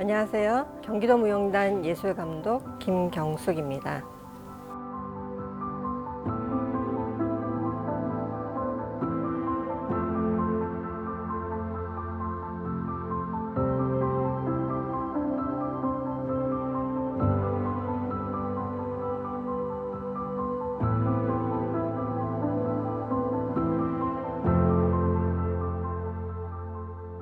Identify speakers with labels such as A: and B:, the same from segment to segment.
A: 안녕하세요. 경기도 무용단 예술감독 김경숙입니다.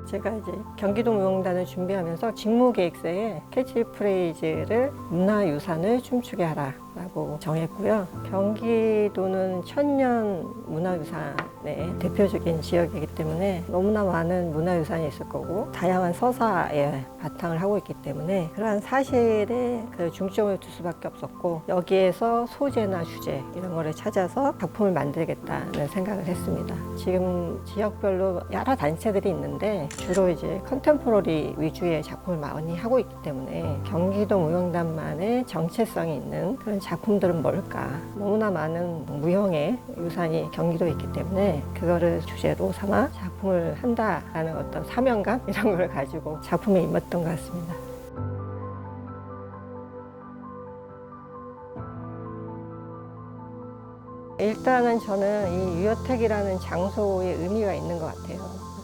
A: 제가 이제 경기도 무용단을 준비하면서 직무 계획서에 캐치프레이즈를 문화유산을 춤추게 하라라고 정했고요. 경기도는 천년 문화유산의 대표적인 지역이기 때문에 너무나 많은 문화유산이 있을 거고 다양한 서사에 바탕을 하고 있기 때문에 그러한 사실에 그 중점을 둘 수밖에 없었고 여기에서 소재나 주제 이런 거를 찾아서 작품을 만들겠다는 생각을 했습니다. 지금 지역별로 여러 단체들이 있는데 주로 이제 컨템포러리 위주의 작품을 많이 하고 있기 때문에 경기도 무용단만의 정체성이 있는 그런 작품들은 뭘까? 너무나 많은 무형의 유산이 경기도에 있기 때문에 그거를 주제로 삼아 작품을 한다라는 어떤 사명감 이런 걸 가지고 작품에 임했던 것 같습니다. 일단은 저는 이 유효택이라는 장소의 의미가 있는 것 같아요.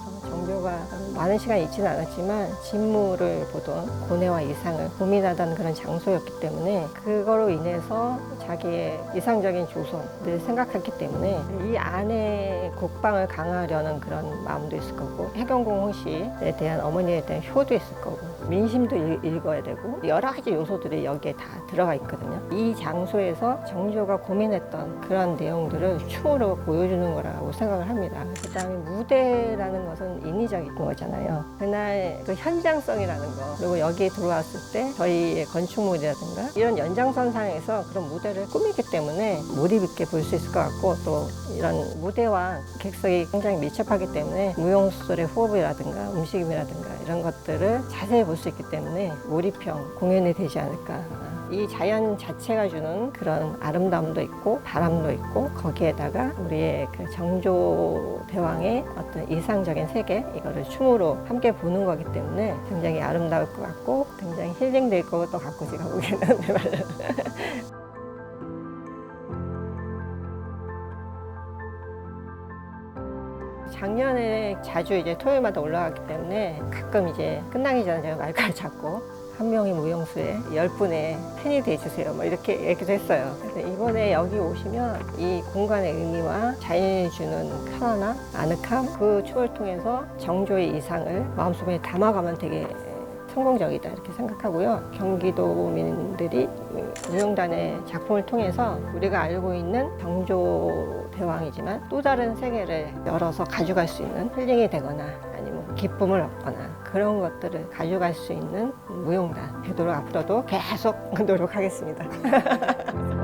A: 정조가 많은 시간이 있지는 않았지만 진무를 보던 고뇌와 이상을 고민하던 그런 장소였기 때문에 그거로 인해서 자기의 이상적인 조선을 생각했기 때문에 이 안에 국방을 강화하려는 그런 마음도 있을 거고 해경공 홍씨에 대한 어머니에 대한 효도 있을 거고 민심도 읽- 읽어야 되고 여러 가지 요소들이 여기에 다 들어가 있거든요. 이 장소에서 정조가 고민했던 그런 내용들을 춤으로 보여주는 거라 고 생각을 합니다. 그 다음에 무대라는 것은 인위적인 거잖아요. 그날 그 현장성이라는 거 그리고 여기에 들어왔을 때 저희의 건축물이라든가 이런 연장선상에서 그런 무대를 꾸미기 때문에 몰입 있게 볼 수 있을 것 같고 또 이런 무대와 객석이 굉장히 밀접하기 때문에 무용수들의 호흡이라든가 움직임이라든가 이런 것들을 자세히 볼 수 있기 때문에 몰입형 공연이 되지 않을까. 이 자연 자체가 주는 그런 아름다움도 있고 바람도 있고 거기에다가 우리의 그 정조 대왕의 어떤 이상적인 세계 이거를 춤으로 함께 보는 거기 때문에 굉장히 아름다울 것 같고 굉장히 힐링될 것도 같고 제가 보기에는. 작년에 자주 이제 토요일마다 올라갔기 때문에 가끔 이제 끝나기 전에 제가 마이크를 잡고 한 명이 무용수에 열 분의 팬이 돼주세요. 뭐 이렇게 얘기도 했어요. 그래서 이번에 여기 오시면 이 공간의 의미와 자연이 주는 편안함, 아늑함 그 춤을 통해서 정조의 이상을 마음속에 담아가면 되게 성공적이다 이렇게 생각하고요. 경기도민들이 무용단의 작품을 통해서 우리가 알고 있는 정조 대왕이지만 또 다른 세계를 열어서 가져갈 수 있는 힐링이 되거나 아니면 기쁨을 얻거나 그런 것들을 가져갈 수 있는 무용단 되도록 앞으로도 계속 노력하겠습니다.